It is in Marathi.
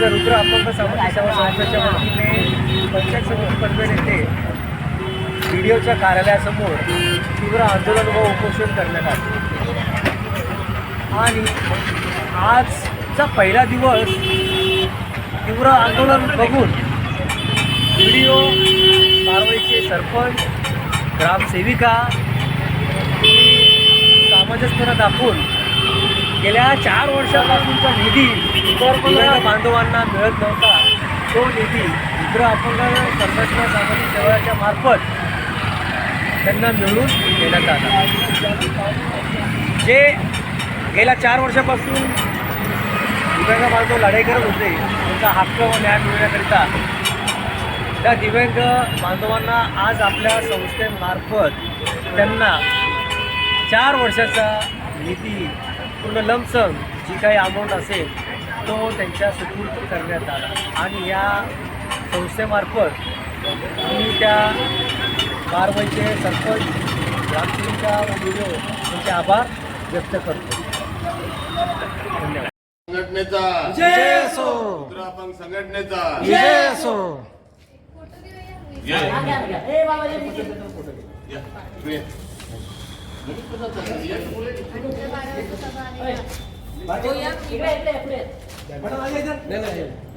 रुद्र अपंग सामाजिक सेवा संस्थेच्या वतीने पंचायत समिती पनवेल येथे व्हिडिओच्या कार्यालयासमोर तीव्र आंदोलन व उपोषण करण्यात आले. आणि आजचा पहिला दिवस तीव्र आंदोलन बघून व्हिडिओ कारवाईचे सरपंच ग्रामसेविका सामंजस्यपणा दाखवून गेल्या चार वर्षापासूनचा निधी दिव्यांग बांधवांना मिळत नव्हता तो निधी मित्र अपंग संरक्षणा सामाजिक सेवाच्या मार्फत त्यांना मिळवून देण्यात आला. जे गेल्या चार वर्षापासून दिव्यांग बांधव लढाई करत होते त्यांचा हक्क व न्याय मिळवण्याकरिता त्या दिव्यांग बांधवांना आज आपल्या संस्थेमार्फत त्यांना चार वर्षाचा निधी पूर्ण लमसम जी काही अमाऊंट असेल तो त्यांच्या सुपूर्द करण्यात आला. आणि या संस्थेमार्फत मी त्या कारवाईचे सरपंच ग्रामसेविका व व्हिडिओ त्यांचे आभार व्यक्त करतो. धन्यवाद. संघटनेचा. जय असो उत्तरापंग संघटनेचा. जय असो या. या. इकडे या. नाही, नाही.